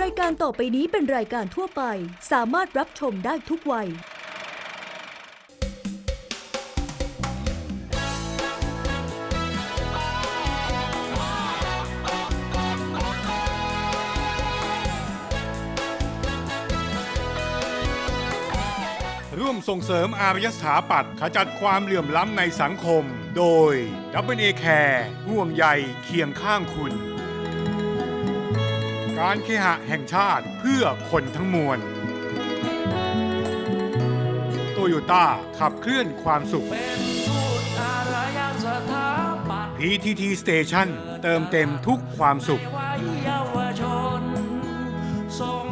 รายการต่อไปนี้เป็นรายการทั่วไป สามารถรับชมได้ทุกวัย ร่วมส่งเสริมอารยสถาปัตย์ขจัดความเหลื่อมล้ำในสังคม โดย w a Care ห่วงใยเคียงข้างคุณ การเคหะแห่งชาติเพื่อคนทั้งมวลโตโยต้าขับเคลื่อนความสุขเป็นทูตอารยสถาปัตย์ PTT Station เติมเต็มทุกความสุข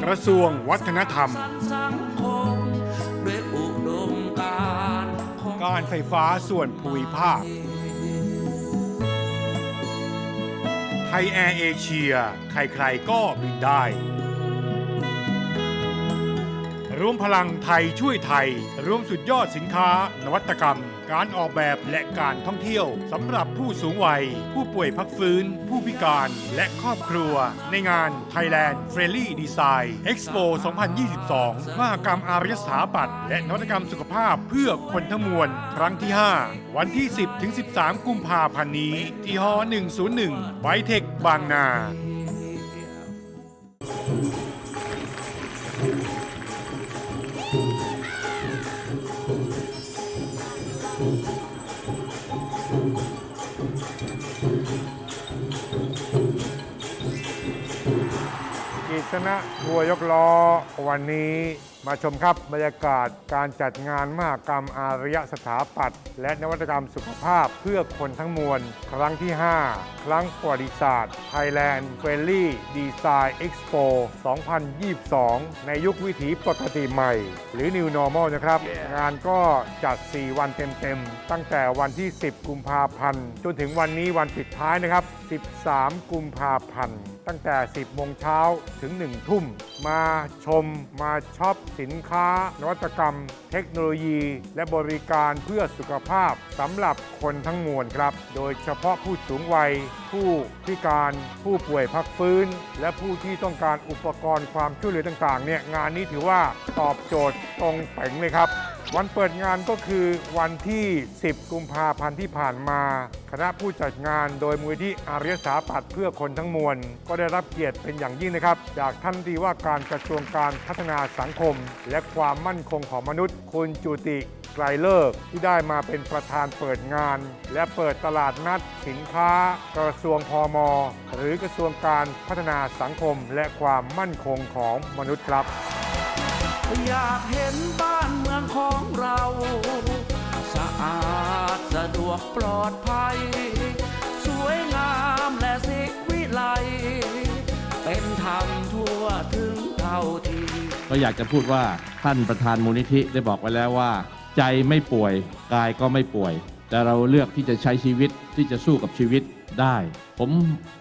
กระทรวงวัฒนธรรม การไฟฟ้าส่วนภูมิภาค ไทยแอร์เอเชีย ใครๆก็บินได้ รวมพลังไทยช่วยไทย รวมสุดยอดสินค้านวัตกรรม การออกแบบและการท่องเที่ยวสำหรับผู้สูงวัย ผู้ป่วยพักฟื้น ผู้พิการและครอบครัว ในงาน Thailand Friendly Design Expo 2022 มหกรรมอารยสถาปัตย์และนวัตกรรมสุขภาพเพื่อคนทั้งมวล ครั้งที่ 5 วันที่ 10 ถึง 13 กุมภาพันธ์นี้ ที่ฮ101ไวเทคบางนา กิษณะทัวร์ยกล้อวันนี้มาชมครับบรรยากาศการจัดงานมหกรรมอารยสถาปัตย์และนวัตกรรมสุขภาพเพื่อคนทั้งมวล ครั้งที่ 5 ครั้งประวัติศาสตร์ Thailand f r i e n d l y Design Expo 2022 ในยุควิถีปกติใหม่ หรือ New Normal นะครับงานก็จัด 4 วันเต็มๆ ตั้งแต่วันที่ 10 กุมภาพันธ์ จนถึงวันนี้วันปิดท้ายนะครับ 13 กุมภาพันธ์ ตั้งแต่ 10 โมงเช้าถึง 1 ทุ่ม มาชมมาช็อปสินค้า นวัตกรรม เทคโนโลยี และบริการเพื่อสุขภาพสำหรับคนทั้งมวลครับ โดยเฉพาะผู้สูงวัย ผู้พิการผู้ป่วยพักฟื้น และผู้ที่ต้องการอุปกรณ์ความช่วยเหลือต่างๆเนี่ยงานนี้ถือว่าตอบโจทย์ตรงเป๋งเลยครับ วันเปิดงานก็คือวันที่ 10 กุมภาพันธ์ที่ผ่านมา คณะผู้จัดงานโดยมูลที่อารยสาปัตย์เพื่อคนทั้งมวล ก็ได้รับเกียรติเป็นอย่างยิ่งนะครับ จากท่านดีว่าการกระทรวงการพัฒนาสังคม และความมั่นคงของมนุษย์ คุณจุติไกรเลิกที่ได้มาเป็นประธานเปิดงาน และเปิดตลาดนัดสินค้า กระทรวงพมหรือกระทรวงการพัฒนาสังคม และความมั่นคงของมนุษย์ครับ อยากเห็นบ้านเมืองของเรา อาดสะดวกปลอดภัย สวยงามและสิวิไลเป็นธรรมทั่วถึงเท่าทีก็อยากจะพูดว่าท่านประธานมูลนิธิได้บอกไว้แล้วว่า ใจไม่ป่วยกายก็ไม่ป่วย แต่เราเลือกที่จะใช้ชีวิตที่จะสู้กับชีวิต ได้ ผม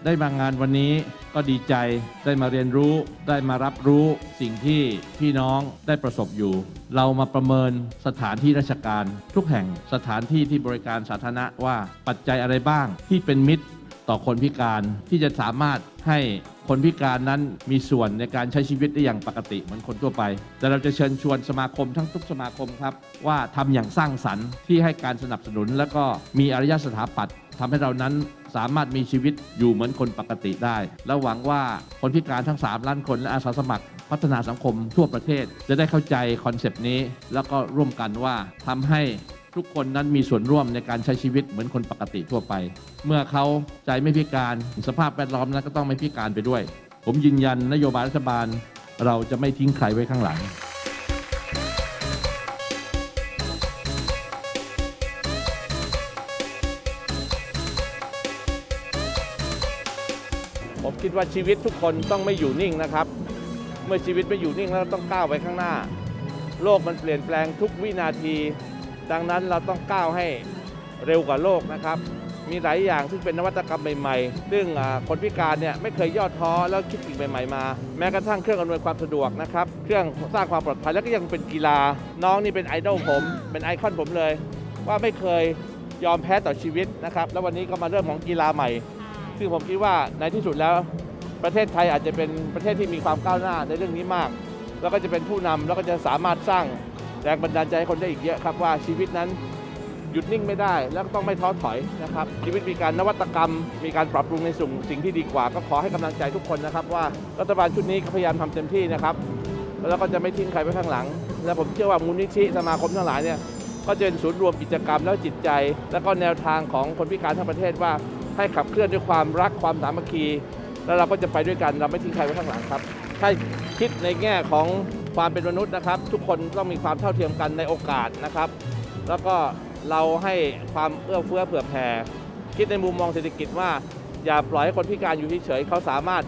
ได้มางานวันนี้ก็ดีใจได้มาเรียนรู้ได้มารับรู้สิ่งที่พี่น้องได้ประสบอยู่ เรามาประเมินสถานที่ราชการ ทุกแห่งสถานที่ที่บริการสาธารณะว่าปัจจัยอะไรบ้างที่เป็นมิตรต่อคนพิการที่จะสามารถให้คนพิการนั้นมีส่วนในการใช้ชีวิตได้อย่างปกติเหมือนคนทั่วไป แต่เราจะเชิญชวนสมาคมทั้งทุกสมาคมครับ ว่าทำอย่างสร้างสรรค์ที่ให้การสนับสนุน แล้วก็มีอารยสถาปัตย์ทำให้เรานั้น สามารถมีชีวิตอยู่เหมือนคนปกติได้ และหวังว่าคนพิการทั้ง 3 ล้านคนและอาสาสมัคร พัฒนาสังคมทั่วประเทศ จะได้เข้าใจคอนเซป ต์นี้ แล้วก็ร่วมกันว่าทำให้ทุกคนนั้นมีส่วนร่วมในการใช้ชีวิตเหมือนคนปกติทั่วไป เมื่อเขาใจไม่พิการสภาพแวดล้อมนั้นก็ต้องไม่พิการไปด้วย ผมยืนยันนโยบายรัฐบาล เราจะไม่ทิ้งใครไว้ข้างหลัง ผมคิดว่าชีวิตทุกคนต้องไม่อยู่นิ่งนะครับ เมื่อชีวิตไม่อยู่นิ่งแล้วต้องก้าวไปข้างหน้า โลกมันเปลี่ยนแปลงทุกวินาที ดังนั้นเราต้องก้าวให้เร็วกว่าโลกนะครับ มีหลายอย่างซึ่งเป็นนวัตกรรมใหม่ๆ ซึ่งคนพิการเนี่ยไม่เคยย่อท้อแล้วคิดสิ่งใหม่ๆมา แม้กระทั่งเครื่องอำนวยความสะดวกนะครับ เครื่องสร้างความปลอดภัยแล้วก็ยังเป็นกีฬา น้องนี่เป็นไอดอลผม เป็นไอคอนผมเลย ว่าไม่เคยยอมแพ้ต่อชีวิตนะครับ แล้ววันนี้ก็มาเริ่มของกีฬาใหม่ ซึ่งผมคิดว่าในที่สุดแล้วประเทศไทยอาจจะเป็นประเทศที่มีความก้าวหน้าในเรื่องนี้มาก แล้วก็จะเป็นผู้นำแล้วก็จะสามารถสร้างแรงบันดาลใจให้คนได้อีกเยอะครับว่าชีวิตนั้นหยุดนิ่งไม่ได้ แล้วก็ต้องไม่ท้อถอยนะครับ ชีวิตมีการนวัตกรรม มีการปรับปรุงในสิ่งสิ่งที่ดีกว่า ก็ขอให้กำลังใจทุกคนนะครับ ว่ารัฐบาลชุดนี้ก็พยายามทำเต็มที่นะครับ แล้วก็จะไม่ทิ้งใครไว้ข้างหลัง และผมเชื่อว่ามูลนิธิสมาคมทั้งหลายเนี่ยก็จะเป็นศูนย์รวมกิจกรรมแล้วจิตใจ แล้วก็แนวทางของคนพิการทั้งประเทศว่า ให้ขับเคลื่อนด้วยความรักความสามัคคี แล้วเราก็จะไปด้วยกันเราไม่ทิ้งใครไว้ข้างหลังครับถ้าคิดในแง่ของความเป็นมนุษย์นะครับ ทุกคนต้องมีความเท่าเทียมกันในโอกาสนะครับ แล้วก็เราให้ความเอื้อเฟื้อเผื่อแผ่คิดในมุมมองเศรษฐกิจว่า อย่าปล่อยให้คนพิการอยู่เฉยๆเขาสามารถ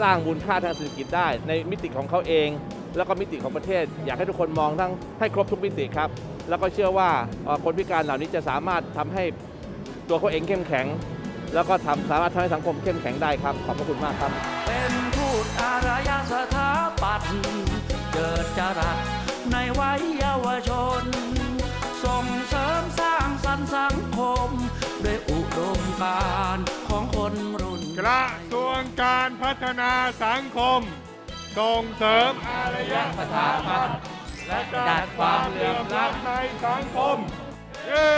สร้างมูลค่าทางเศรษฐกิจได้ ในมิติของเขาเอง แล้วก็มิติของประเทศ อยากให้ทุกคนมองทั้งให้ครบทุกมิติครับ แล้วก็เชื่อว่าคนพิการเหล่านี้จะสามารถทำให้ตัวเขาเองเข้มแข็ง แล้วก็ทำสามารถทำให้สังคมเข้มแข็งได้ครับ ขอบพระคุณมากครับ เป็นทูตอารยสถาปัตย์เกิดจรัสในวัยเยาวชน ส่งเสริมสร้างสรรค์สังคม ด้วยอุดมการณ์ของคนรุ่นกระทรวงการพัฒนาสังคม ส่งเสริมอารยสถาปัตย์และการความเหลื่อมล้ำในสังคม เย้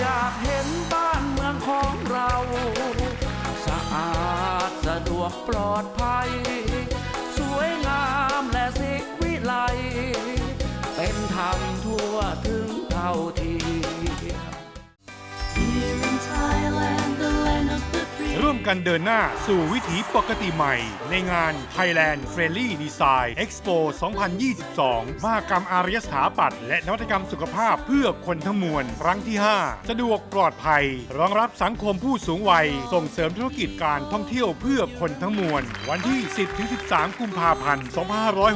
อยากเห็นบ้านเมือง ของเรา สะอาดสะดวกปลอดภัย สวยงามและสิวิไล เป็นธรรมทั่วถึงเท่าที Here in Thailand, ร่วมกันเดินหน้าสู่วิถีปกติใหม่ ในงาน Thailand Friendly Design Expo 2022 มหกรรมอารยสถาปัตย์และนวัตกรรมสุขภาพเพื่อคนทั้งมวล ครั้งที่ 5 สะดวกปลอดภัย รองรับสังคมผู้สูงวัย ส่งเสริมธุรกิจการท่องเที่ยวเพื่อคนทั้งมวล วันที่ 10-13 กุมภาพันธ์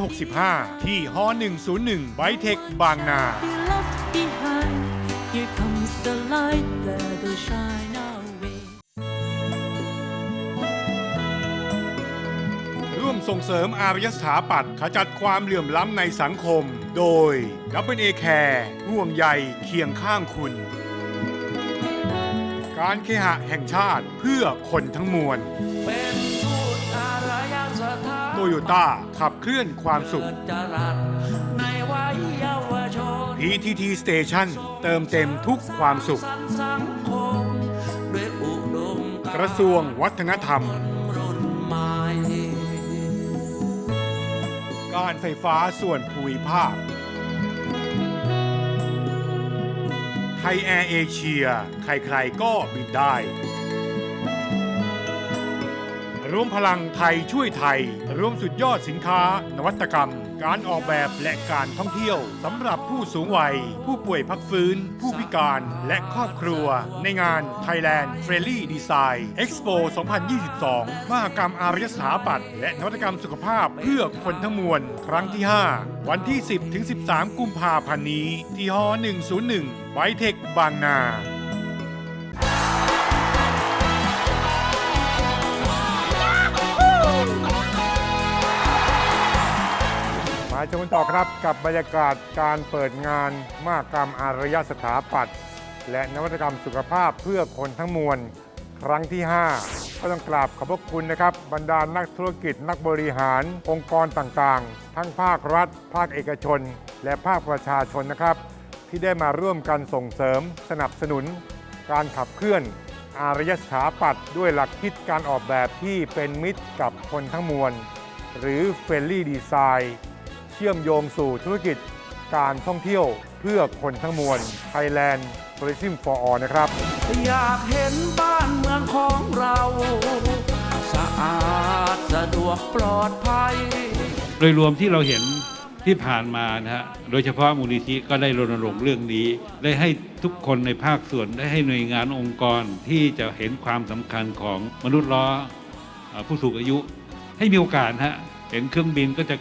2565 ที่ฮ101ไบเทคบางนา Here comes the light. ส่งเสริมอารยสถาปัตย์ขจัดความเหลื่อมล้ำในสังคม โดย w a Care ห่วงใยเคียงข้างคุณ การเคหะแห่งชาติเพื่อคนทั้งมวลเป็นทูตอารยสถาโตโยต้าขับเคลื่อนความสุขเกิดจรัสในวัยเยาวชน PTT Station เติมเต็มทุกความสุข กระทรวงวัฒนธรรมรุ่นใหม่ การไฟฟ้าส่วนภูมิภาค ไทยแอร์เอเชีย ใครๆก็บินได้รวมพลังไทยช่วยไทยรวมสุดยอดสินค้านวัตกรรม การออกแบบและการท่องเที่ยวสำหรับผู้สูงวัย ผู้ป่วยพักฟื้น ผู้พิการและครอบครัว ในงาน Thailand Friendly Design Expo 2022 มหกรรมอารยสถาปัตย์และนวัตกรรมสุขภาพเพื่อคนทั้งมวล ครั้งที่ 5 วันที่ 10-13 กุมภาพันธ์นี้ ที่ฮ101ไบเทคบางนา มาชมกันต่อครับกับบรรยากาศการเปิดงานมหกรรมอารยสถาปัตย์และนวัตกรรมสุขภาพเพื่อคนทั้งมวล ครั้งที่ 5 ก็ต้องกราบขอบพระคุณนะครับ บรรดานักธุรกิจนักบริหาร องค์กรต่างๆ ทั้งภาครัฐ ภาคเอกชน และภาคประชาชนนะครับ ที่ได้มาร่วมกันส่งเสริม สนับสนุน การขับเคลื่อน อารยสถาปัตย์ด้วยหลักคิดการออกแบบที่เป็นมิตรกับคนทั้งมวล หรือ f r i e n d l y Design เชื่อมโยงสู่ธุรกิจการท่องเที่ยวเพื่อคนทั้งมวล Thailand Tourism for All นะครับ อยากเห็นบ้านเมืองของเรา สะอาดสะดวกปลอดภัย โดยรวมที่เราเห็นที่ผ่านมานะฮะ โดยเฉพาะมูลนิธิก็ได้รณรงค์เรื่องนี้ ได้ให้ทุกคนในภาคส่วนได้ให้หน่วยงานองค์กรที่จะเห็นความสำคัญของมนุษย์ล้อเอ่อผู้สูงอายุ ให้มีโอกาสนะฮะ เห็นเครื่องบินก็จะ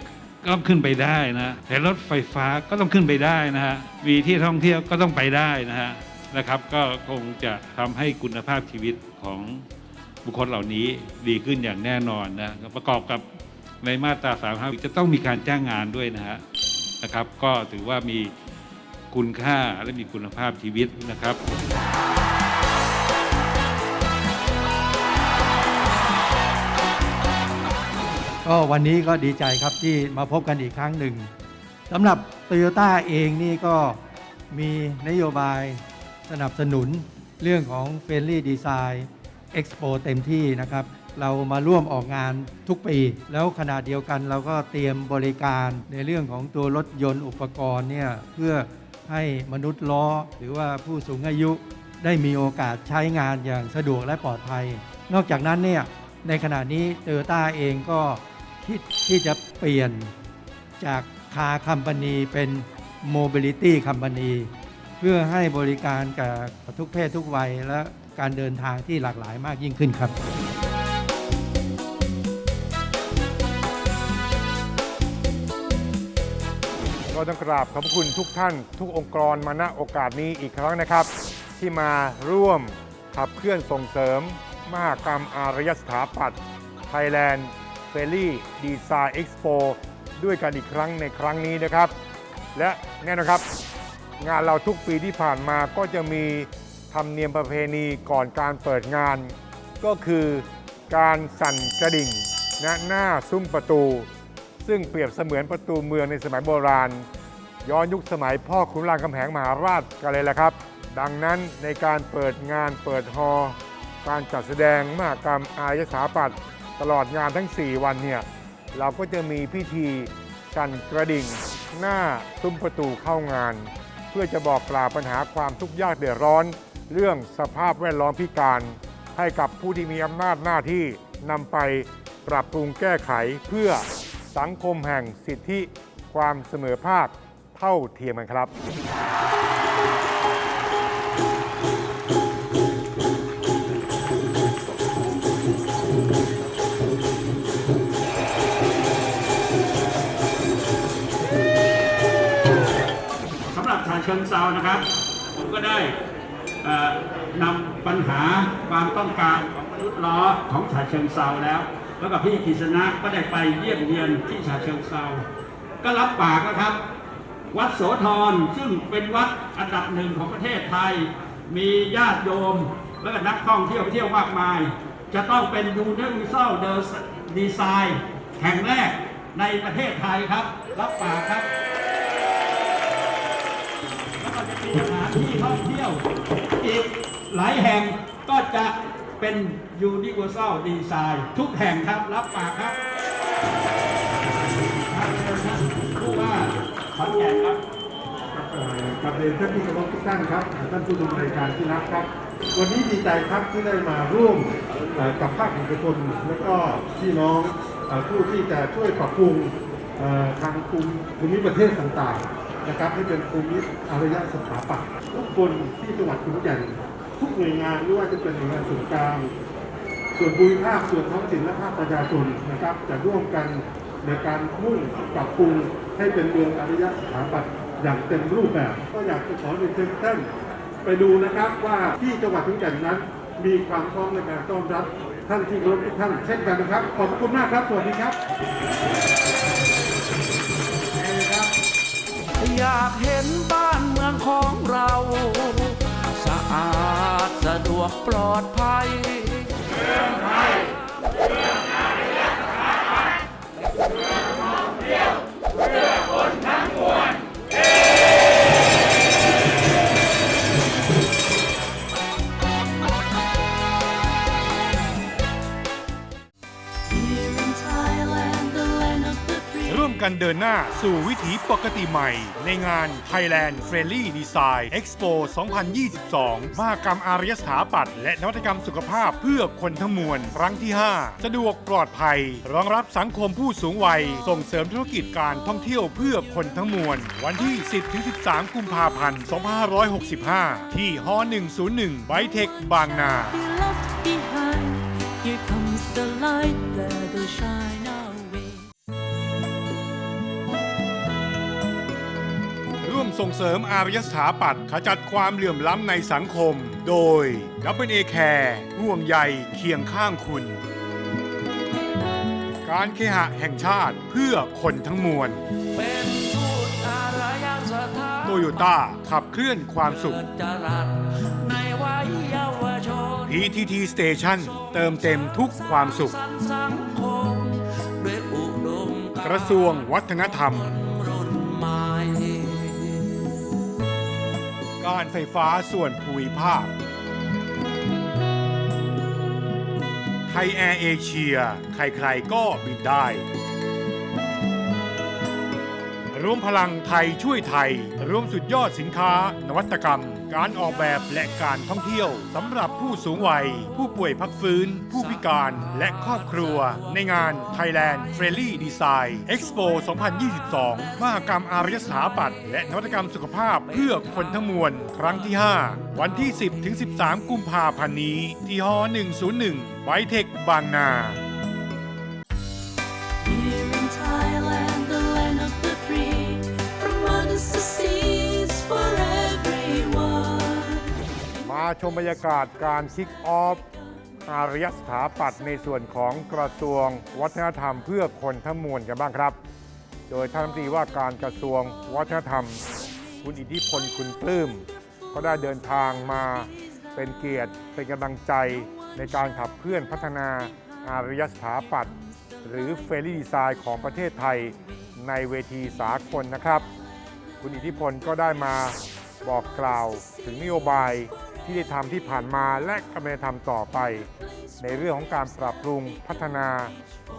ก็ต้องขึ้นไปได้นะเห็นรถไฟฟ้าก็ต้องขึ้นไปได้นะฮะมีที่ท่องเที่ยวก็ต้องไปได้นะฮะนะครับ ก็คงจะทำให้คุณภาพชีวิตของบุคคลเหล่านี้ดีขึ้นอย่างแน่นอนนะประกอบกับในมาตรา3 5จะต้องมีการจ้างงานด้วยนะฮะนะครับ ก็ถือว่ามีคุณค่าและมีคุณภาพชีวิตนะครับ ก็วันนี้ก็ดีใจครับที่มาพบกันอีกครั้งหนึ่งสำหรับโตโยต้าเองนี่ก็มีนโยบายสนับสนุนเรื่องของเฟรนลี่ดีไซน์เอ็กซโปเต็มที่นะครับ เรามาร่วมออกงานทุกปี แล้วขณะเดียวกันเราก็เตรียมบริการในเรื่องของตัวรถยนต์อุปกรณ์เนี่ยเพื่อให้มนุษย์ล้อ หรือว่าผู้สูงอายุได้มีโอกาสใช้งานอย่างสะดวกและปลอดภัย นอกจากนั้นเนี่ยในขณะนี้โตโยต้าเองก็ คิดที่จะเปลี่ยนจากคาคัมปานีเป็นโมบิลิตี้คัมปานีเพื่อให้บริการกับทุกเพศทุกวัย และการเดินทางที่หลากหลายมากยิ่งขึ้นครับ ก็ต้องกราบขอบพระคุณทุกท่าน ทุกองค์กรมาณโอกาสนี้อีกครั้งนะครับ ที่มาร่วมขับเคลื่อนส่งเสริม มหกรรมอารยสถาปัตย์ Thailand f a i r y Design Expo ด้วยกันอีกครั้งในครั้งนี้นะครับ และแน่นอนครับ งานเราทุกปีที่ผ่านมาก็จะมีธรรมเนียมประเพณีก่อนการเปิดงาน ก็คือการสั่นกระดิ่งณหน้าซุ้มประตู ซึ่งเปรียบเสมือนประตูเมืองในสมัยโบราณ ย้อนยุคสมัยพ่อขุนรามคำแหงมหาราชกันเลยละครับ ดังนั้นในการเปิดงานเปิดฮอร์การจัดแสดงมหกรรมอารยสถาปัตย์ ตลอดงานทั้ง 4 วันเนี่ยเราก็จะมีพิธีสั่นกระดิ่ง หน้าซุ้มประตูเข้างาน เพื่อจะบอกกล่าวปัญหาความทุกข์ยากเดือดร้อน เรื่องสภาพแวดล้อมพิการ ให้กับผู้ที่มีอำนาจหน้าที่นำไปปรับปรุงแก้ไขเพื่อสังคมแห่งสิทธิความเสมอภาคเท่าเทียมกันครับ เชิงเซานะครับ ผมก็ได้นำปัญหาความต้องการของมนุษย์ล้อของชาเชิงเซาแล้ว แล้วกับพี่กฤษณะก็ได้ไปเยี่ยมเยียนที่ชาเชิงเซาก็รับปากนะครับ วัดโสธรซึ่งเป็นวัดอันดับหนึ่งของประเทศไทย มีญาติโยม และก็นักท่องเที่ยวเที่ยวมากมาย จะต้องเป็น Universal Design แห่งแรกในประเทศไทยครับ รับปากครับ หลายแห่งก็จะเป็น Universal Design ทุกแห่งครับ รับปากครับครับเชิญครับผู้ว่าขอนแก่นครับกับเรียนท่านผู้ชมทุกท่านครับ ท่านผู้ชมรายการที่รักครับ วันนี้ดีใจครับที่ได้มาร่วมกับภาคเอกชนและก็พี่น้องผู้ที่จะช่วยปรับปรุงทางภูมิภูมิประเทศต่างๆนะครับให้เป็นภูมิอารยสถาปัตย์ทุกคนที่จังหวัดขอนแก่น ทุกหน่วยงานไม่ว่าจะเป็นหน่วยงานส่วนกลาง ส่วนภูมิภาคส่วนท้องถิ่นและภาคประชาชนนะครับ จะร่วมกันในการมุ่งปรับปรุงให้เป็นเมืองอารยสถาปัตย์อย่างเต็มรูปแบบ ก็อยากจะขอเรียนเชิญท่านไปดูนะครับว่าที่จังหวัดขอนแก่นนั้น มีความพร้อมในการต้อนรับท่านที่เคารพทุกท่านเช่นกันนะครับ ขอบคุณมากครับ สวัสดีครับอยากเห็นบ้านเมืองของเรา สะอาดสะดวกปลอดภัย Here กันเดินหน้าสู่วิถีปกติใหม่ ในงาน Thailand Friendly Design Expo 2022 มหกรรมอารยสถาปัตย์และนวัตกรรมสุขภาพเพื่อคนทั้งมวล ครั้งที่ 5 สะดวกปลอดภัย รองรับสังคมผู้สูงวัย ส่งเสริมธุรกิจการท่องเที่ยวเพื่อคนทั้งมวล วันที่ 10-13 กุมภาพันธ์ 2565 ที่ฮ101ไบเทคบางนา Here comes the light that will shine ส่งเสริมอารยสถาปัตย์ขจัดความเหลื่อมล้ำในสังคม โดย w a Care ห่วงใยเคียงข้างคุณ การเคหะแห่งชาติเพื่อคนทั้งมวลเป็นทูตอารยสถาโตโยต้าขับเคลื่อนความสุขเกิดจรัสในวัยเยาวชน PTT Station เติมเต็มทุกความสุข กระทรวงวัฒนธรรม การไฟฟ้าส่วนภูมิภาค ไทยแอร์เอเชีย ใครๆก็บินได้ ร่วมพลังไทยช่วยไทย ร่วมสุดยอดสินค้านวัตกรรม การออกแบบและการท่องเที่ยวสำหรับผู้สูงวัย ผู้ป่วยพักฟื้น ผู้พิการและครอบครัว ในงาน Thailand Friendly Design Expo 2022 มหกรรมอารยสถาปัตย์และนวัตกรรมสุขภาพเพื่อคนทั้งมวล ครั้งที่ 5 วันที่ 10 ถึง 13 กุมภาพันธ์นี้ ที่ฮ101ไบเทคบางนา ชมบรรยากาศการคิกออฟอารยสถาปัตย์ในส่วนของกระทรวงวัฒนธรรมเพื่อคนทั้งมวลกันบ้างครับ โดยท่านรัฐมนตรีว่าการกระทรวงวัฒนธรรม คุณอิทธิพลคุณปลื้มก็ได้เดินทางมาเป็นเกียรติเป็นกำลังใจในการขับเคลื่อนพัฒนาอารยสถาปัตย์หรือเฟรนดีไซน์ของประเทศไทยในเวทีสากลนะครับ คุณอิทธิพลก็ได้มาบอกกล่าวถึงนโยบาย ที่ได้ทำที่ผ่านมาและกำลังจะทำต่อไป ในเรื่องของการปรับปรุงพัฒนา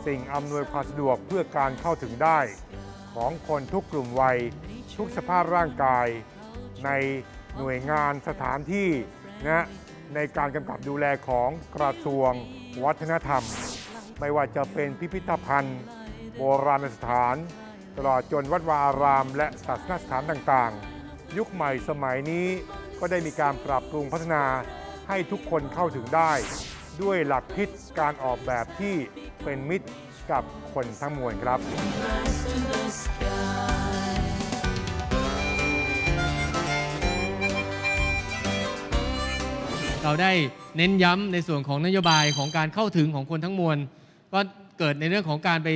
สิ่งอำนวยความสะดวกเพื่อการเข้าถึงได้ ของคนทุกกลุ่มวัย ทุกสภาพร่างกาย ในหน่วยงานสถานที่นะในการกำกับดูแลของกระทรวง วัฒนธรรม ไม่ว่าจะเป็นพิพิธภัณฑ์ โบราณสถาน ตลอดจนวัดวาอาราม และศาสนสถานต่างๆ ยุคใหม่สมัยนี้ ก็ได้มีการปรับปรุงพัฒนาให้ทุกคนเข้าถึงได้ ด้วยหลักคิดการออกแบบที่เป็นมิตรกับคนทั้งมวลครับเราได้เน้นย้ำในส่วนของนโยบายของการเข้าถึงของคนทั้งมวล ก็เกิดในเรื่องของการไป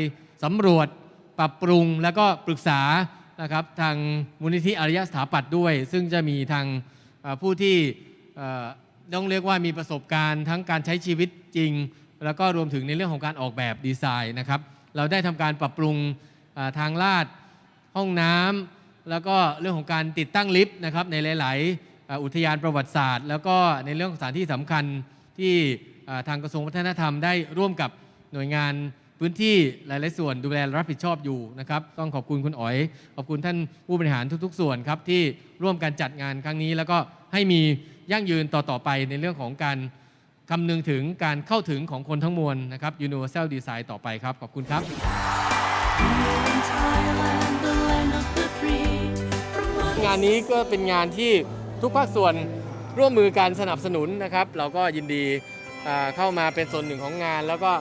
สำรวจ ปรับปรุง แล้วก็ปรึกษานะครับทางมูลนิธิอารยสถาปัตย์ด้วย ซึ่งจะมีทาง ผู้ที่ต้องเรียกว่ามีประสบการณ์ทั้งการใช้ชีวิตจริง แล้วก็รวมถึงในเรื่องของการออกแบบดีไซน์นะครับ เราได้ทำการปรับปรุงทางลาดห้องน้ำแล้วก็เรื่องของการติดตั้งลิฟต์นะครับในหลาย ๆ อุทยานประวัติศาสตร์ แล้วก็ในเรื่องของสถานที่สำคัญที่ทางกระทรวงวัฒนธรรมได้ร่วมกับหน่วยงาน พื้นที่หลาย ๆ ส่วนดูแลรับผิดชอบอยู่นะครับ ต้องขอบคุณคุณอ๋อย ขอบคุณท่านผู้บริหารทุก ๆ ส่วนครับที่ร่วมกันจัดงานครั้งนี้ แล้วก็ให้มียั่งยืนต่อ ๆ ไปในเรื่องของการคำนึงถึงการเข้าถึงของคนทั้งมวลนะครับ Universal Design ต่อไปครับ ขอบคุณครับ Here in Thailand, the land of the free, from mountains งานนี้ก็เป็นงานที่ทุกภาคส่วนร่วมมือการสนับสนุนนะครับ เราก็ยินดีอ่าเข้ามาเป็นส่วนหนึ่งของงาน แล้วก็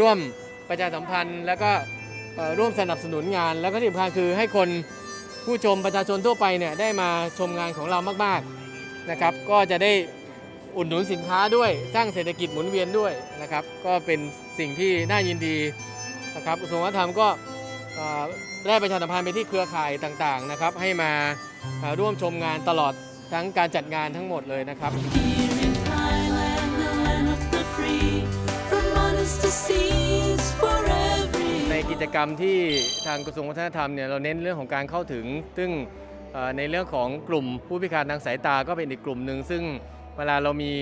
ร่วม ประชาสัมพันธ์ แล้วก็ร่วมสนับสนุนงาน แล้วก็ที่สำคัญคือให้คนผู้ชมประชาชนทั่วไปเนี่ยได้มาชมงานของเรามากๆนะครับ ก็จะได้อุดหนุนสินค้าด้วยสร้างเศรษฐกิจหมุนเวียนด้วยนะครับ ก็เป็นสิ่งที่น่ายินดีนะครับกระทรวงวัฒนธรรมก็ได้ประชาสัมพันธ์ไปที่เครือข่ายต่างๆนะครับ ให้มาร่วมชมงานตลอดทั้งการจัดงานทั้งหมดเลยนะครับ กิจกรรมที่ทางกระทรวงวัฒนธรรมเนี่ยเราเน้นเรื่องของการเข้าถึง ซึ่งในเรื่องของกลุ่มผู้พิการทางสายตาก็เป็นอีกกลุ่มหนึ่งซึ่งเวลาเรามี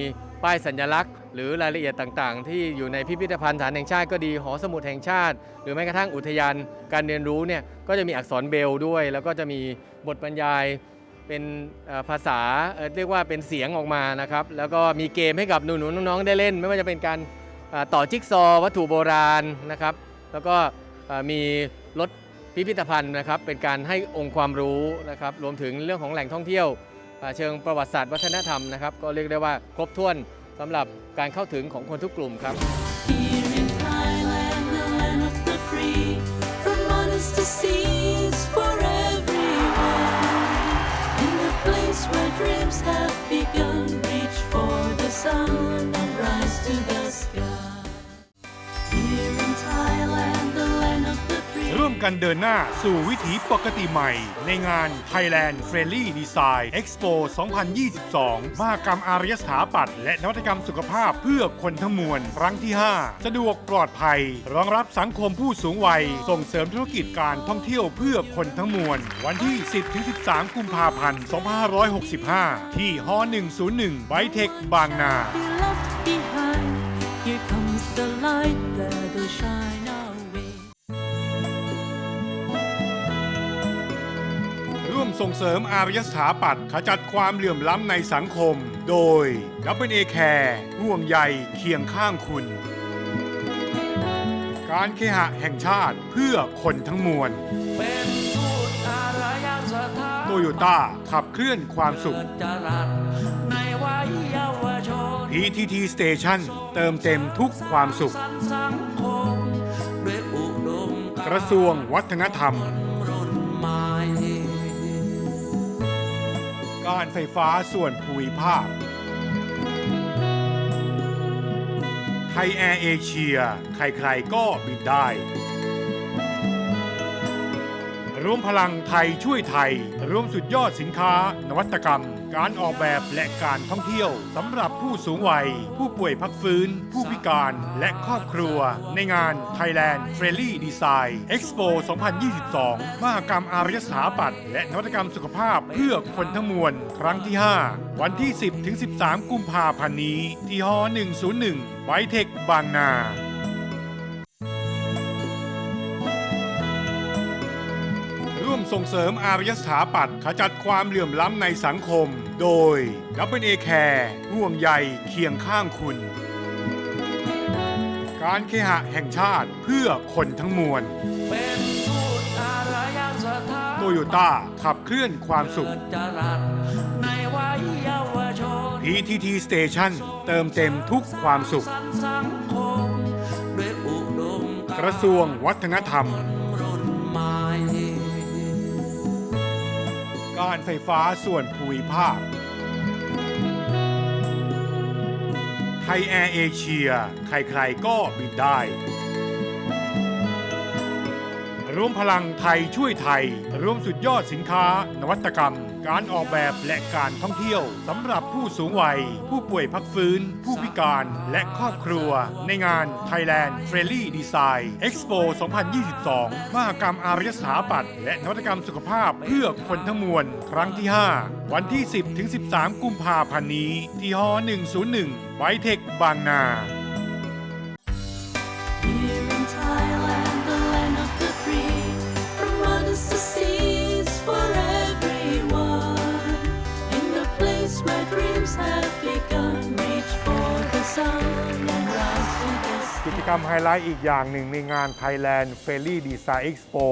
ป้ายสัญลักษณ์ หรือรายละเอียดต่างๆ ที่อยู่ในพิพิธภัณฑ์สถานแห่งชาติก็ดีหอสมุดแห่งชาติ หรือแม้กระทั่งอุทยานการเรียนรู้เนี่ยก็จะมีอักษรเบลด้วย แล้วก็จะมีบทบรรยายเป็นภาษาเรียกว่าเป็นเสียงออกมานะครับแล้วก็มีเกมให้กับหนูๆน้องๆได้เล่น ไม่ว่าจะเป็นการต่อจิ๊กซอว์วัตถุโบราณนะครับ แล้วก็ มีรถพิพิธภัณฑ์นะครับ เป็นการให้องค์ความรู้นะครับ รวมถึงเรื่องของแหล่งท่องเที่ยวเชิงประวัติศาสตร์วัฒนธรรมนะครับ ก็เรียกได้ว่าครบถ้วนสำหรับการเข้าถึงของคนทุกกลุ่มครับ where dreams have begun, reach for the sun กันเดินหน้าสู่วิถีปกติใหม่ ในงาน Thailand Friendly Design Expo 2022 มหกรรมอารยสถาปัตย์และนวัตกรรมสุขภาพเพื่อคนทั้งมวล ครั้งที่ 5 สะดวกปลอดภัย รองรับสังคมผู้สูงวัย ส่งเสริมธุรกิจการท่องเที่ยวเพื่อคนทั้งมวล วันที่ 10-13 กุมภาพันธ์ 2565 ที่ฮ101ไบเทคบางนา behind. Here comes the light ส่งเสริมอารยสถาปัตย์ขจัดความเหลื่อมล้ำในสังคม โดย w a Care ห่วงใยเคียงข้างคุณ การเคหะแห่งชาติเพื่อคนทั้งมวลเป็นทูตอารยสถาโตโยต้าขับเคลื่อนความสุขจรัสในวัยเยาวชน PTT Station เติมเต็มทุกความสุข สังคมด้วยอุดมกระทรวงวัฒนธรรม การไฟฟ้าส่วนภูมิภาค ไทยแอร์เอเชีย ใครๆก็บินได้ร่วมพลังไทยช่วยไทย ร่วมสุดยอดสินค้านวัตกรรม การออกแบบและการท่องเที่ยวสำหรับผู้สูงวัย ผู้ป่วยพักฟื้น ผู้พิการและครอบครัว ในงาน Thailand Friendly Design Expo 2022 มหกรรมอารยสถาปัตย์และนวัตกรรมสุขภาพเพื่อคนทั้งมวล ครั้งที่ 5 วันที่ 10-13 กุมภาพันธ์นี้ ที่ฮ101ไบเทคบางนา ส่งเสริมอารยสถาปัตย์ขจัดความเหลื่อมล้ำในสังคม โดย w a Care ห่วงใยเคียงข้างคุณ การเคหะแห่งชาติเพื่อคนทั้งมวลเป็นทูตอารยสถาโตโยต้าขับเคลื่อนความสุขจรัสในวัยเยาวชน PTT Station เติมเต็มทุกความสุข กระทรวงวัฒนธรรม การไฟฟ้าส่วนภูมิภาค ไทยแอร์เอเชีย ใครๆก็บินได้ ร่วมพลังไทยช่วยไทย ร่วมสุดยอดสินค้านวัตกรรม การออกแบบและการท่องเที่ยวสำหรับผู้สูงวัย ผู้ป่วยพักฟื้น ผู้พิการและครอบครัว ในงาน Thailand Friendly Design Expo 2022 มหกรรมอารยสถาปัตย์และนวัตกรรมสุขภาพเพื่อคนทั้งมวล ครั้งที่ 5 วันที่ 10-13 กุมภาพันธ์นี้ ที่ฮ101ไบเทคบางนา รรมไฮไลท์อีกอย่างหนึ่งในงาน Thailand f a i r y Design Expo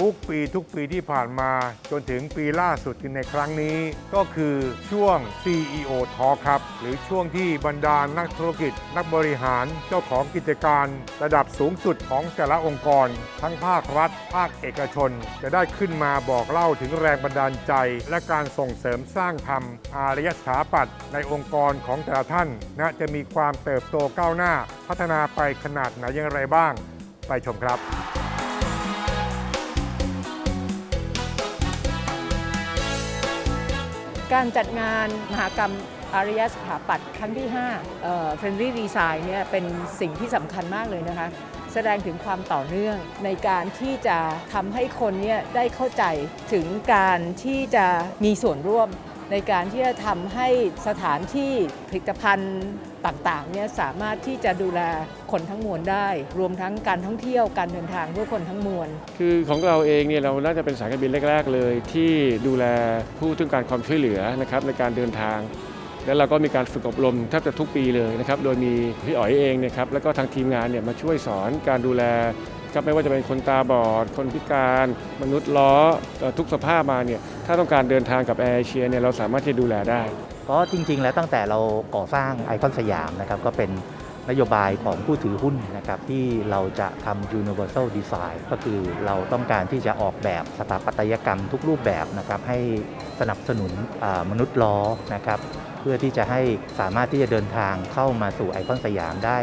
ทุกปีทุกปีที่ผ่านมาจนถึงปีล่าสุดในครั้งนี้ ก็คือช่วง CEO Talk ครับ หรือช่วงที่บรรดานักธุรกิจ นักบริหารเจ้าของกิจการ ระดับสูงสุดของแต่ละองค์กร ทั้งภาครัฐ ภาคเอกชน จะได้ขึ้นมาบอกเล่าถึงแรงบันดาลใจ และการส่งเสริมสร้างธรรม อารยสถาปัตย์ในองค์กรของแต่ละท่านนะจะมีความเติบโตก้าวหน้า พัฒนาไปขนาดไหนอย่างไรบ้าง ไปชมครับ การจัดงานมหากรรมอารยสถาปัตย์ครั้งที่5เอ่อ Friendly Design เนี่ยเป็นสิ่งที่สำคัญมากเลยนะคะ แสดงถึงความต่อเนื่องในการที่จะทำให้คนเนี่ยได้เข้าใจถึงการที่จะมีส่วนร่วมในการที่จะทำให้สถานที่ผลิตภัณฑ์ ต่างๆเนี่ยสามารถที่จะดูแลคนทั้งมวลได้ รวมทั้งการท่องเที่ยวการเดินทางเพื่อคนทั้งมวล คือของเราเองเนี่ยเราน่าจะเป็นสายการบินแรก ๆ เลย ที่ดูแลผู้ต้องการความช่วยเหลือนะครับในการเดินทางแล้วเราก็มีการฝึกอบรมแทบจะทุกปีเลยนะครับ โดยมีพี่อ๋อยเองนะครับ แล้วก็ทางทีมงานเนี่ยมาช่วยสอนการดูแลครับไม่ว่าจะเป็นคนตาบอด คนพิการ มนุษย์ล้อเอ่อทุกสภาพมาเนี่ย ถ้าต้องการเดินทางกับแอร์เอเชียเนี่ยเราสามารถที่จะดูแลได้ ก็จริง ๆ แล้วตั้งแต่เราก่อสร้างไอคอนสยามนะครับก็เป็นนโยบายของผู้ถือหุ้นนะครับที่เราจะทำ universal design ก็คือเราต้องการที่จะออกแบบสถาปัตยกรรมทุกรูปแบบนะครับให้สนับสนุนมนุษย์ล้อนะครับเพื่อที่จะให้สามารถที่จะเดินทางเข้ามาสู่ไอคอนสยามได้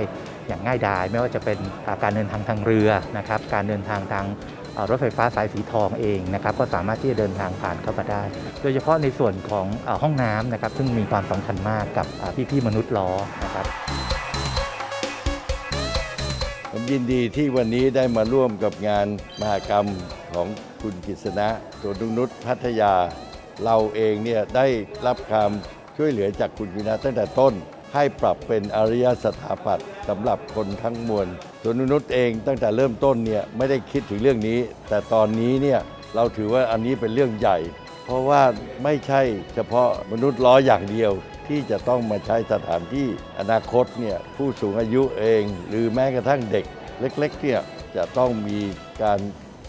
อย่างง่ายดาย ไม่ว่าจะเป็นการเดินทางทางเรือนะครับการเดินทางทาง รถไฟฟ้าสายสีทองเองนะครับก็สามารถที่จะเดินทางผ่านเข้ามาได้ โดยเฉพาะในส่วนของห้องน้ำนะครับซึ่งมีความสำคัญมากกับพี่ๆมนุษย์ล้อนะครับผมยินดีที่วันนี้ได้มาร่วมกับงานมหกรรมของคุณกฤษณะสวนนงนุษย์พัทยา เราเองเนี่ยได้รับความช่วยเหลือจากคุณกฤษณะตั้งแต่ต้น ให้ปรับเป็นอริยสถาปัตย์สำหรับคนทั้งมวล สวนนงนุษย์เองตั้งแต่เริ่มต้นเนี่ยไม่ได้คิดถึงเรื่องนี้ แต่ตอนนี้เนี่ยเราถือว่าอันนี้เป็นเรื่องใหญ่ เพราะว่าไม่ใช่เฉพาะมนุษย์ล้ออย่างเดียวที่จะต้องมาใช้สถานที่อนาคตเนี่ยผู้สูงอายุเอง หรือแม้กระทั่งเด็ก เล็กๆเนี่ยจะต้องมีการ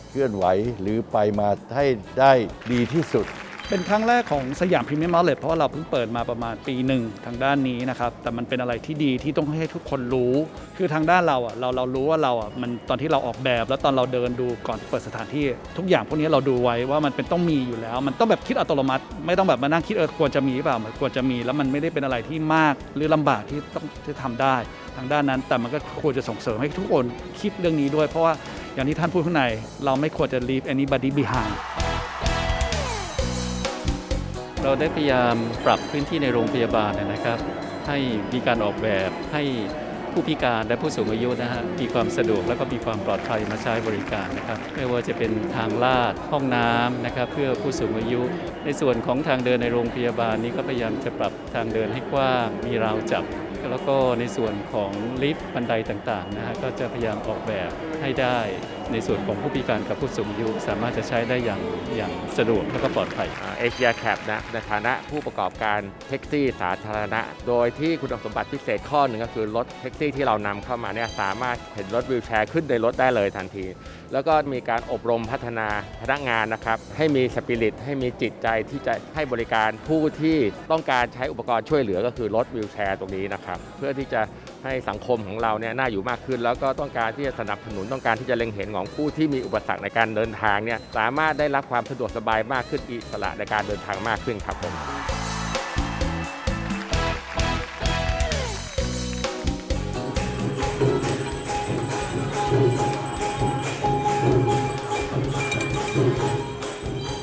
เคลื่อนไหวหรือไปมาให้ได้ดีที่สุด เป็นครั้งแรกของสยามพรีเมียม o อ t เล t เพราะว่าเราเพิ่งเปิดมาประมาณปีหนึ่งทางด้านนี้นะครับ แต่มันเป็นอะไรที่ดีที่ต้องให้ทุกคนรู้ คือทางด้านเราอะเราเรารู้ว่าเราอะมันตอนที่เราออกแบบ แล้วตอนเราเดินดูก่อนเปิดสถานที่ ทุกอย่างพวกนี้เราดูไว้ว่ามันเป็นต้องมีอยู่แล้ว มันต้องแบบคิดอัตโนมัติ ไม่ต้องแบบมานั่งคิดเออควรจะมีหรือเปล่ามันควรจะมีแล้วมันไม่ได้เป็นอะไรที่มากหรือลำบากที่ต้องที่ทำได้ ทางด้านนั้น แต่มันก็ควรจะส่งเสริมให้ทุกคนคิดเรื่องนี้ด้วย เพราะว่าอย่างที่ท่านพูดข้างในเราไม่ควรจะ leave anybody behind เราได้พยายามปรับพื้นที่ในโรงพยาบาลนะครับ ให้มีการออกแบบให้ผู้พิการและผู้สูงอายุนะฮะมีความสะดวกและก็มีความปลอดภัยมาใช้บริการนะครับไม่ว่าจะเป็นทางลาดห้องน้ำนะครับ เพื่อผู้สูงอายุ ในส่วนของทางเดินในโรงพยาบาลนี้ก็พยายามจะปรับทางเดินให้กว้างมีราวจับ แล้วก็ในส่วนของลิฟต์บันไดต่างๆนะฮะก็จะพยายามออกแบบให้ได้ ในส่วนของผู้พิการกับผู้สูงอายุสามารถจะใช้ได้อย่างอย่างสะดวกและก็ปลอดภัยเอเชียแคปนะในฐานะผู้ประกอบการแท็กซี่สาธารณะ โดยที่คุณสมบัติพิเศษข้อหนึ่งก็คือรถแท็กซี่ที่เรานำเข้ามาเนี่ยสามารถเห็นรถวิวแชร์ขึ้นในรถได้เลยทันที แล้วก็มีการอบรมพัฒนาพนักงานนะครับให้มีสปิริตให้มีจิตใจที่จะให้บริการผู้ที่ต้องการใช้อุปกรณ์ช่วยเหลือก็คือรถวิวแชร์ตรงนี้นะครับเพื่อที่จะ ให้สังคมของเราเนี่ยน่าอยู่มากขึ้น แล้วก็ต้องการที่จะสนับสนุนต้องการที่จะเล็งเห็นของผู้ที่มีอุปสรรคในการเดินทางเนี่ยสามารถได้รับความสะดวกสบายมากขึ้นอิสระในการเดินทางมากขึ้นครับผม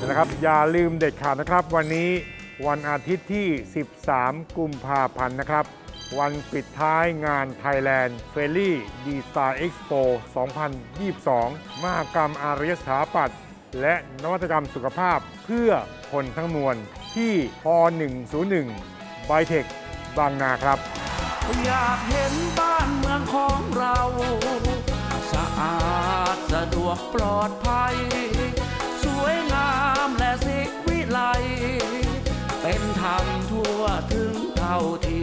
นะครับอย่าลืมเด็ดขาดนะครับ วันนี้วันอาทิตย์ที่ 13 กุมภาพันธ์นะครับ วันปิดท้ายงาน Thailand f a i r y Design Expo 2022 มหกรรมอารยสถาปัตย์และนวัตกรรมสุขภาพเพื่อคนทั้งมวลที่พ101ไบเทคบางนาครับ อยากเห็นบ้านเมืองของเรา สะอาดสะดวกปลอดภัย สวยงามและสิวิไล เป็นธรรมทั่วถึงเท่าที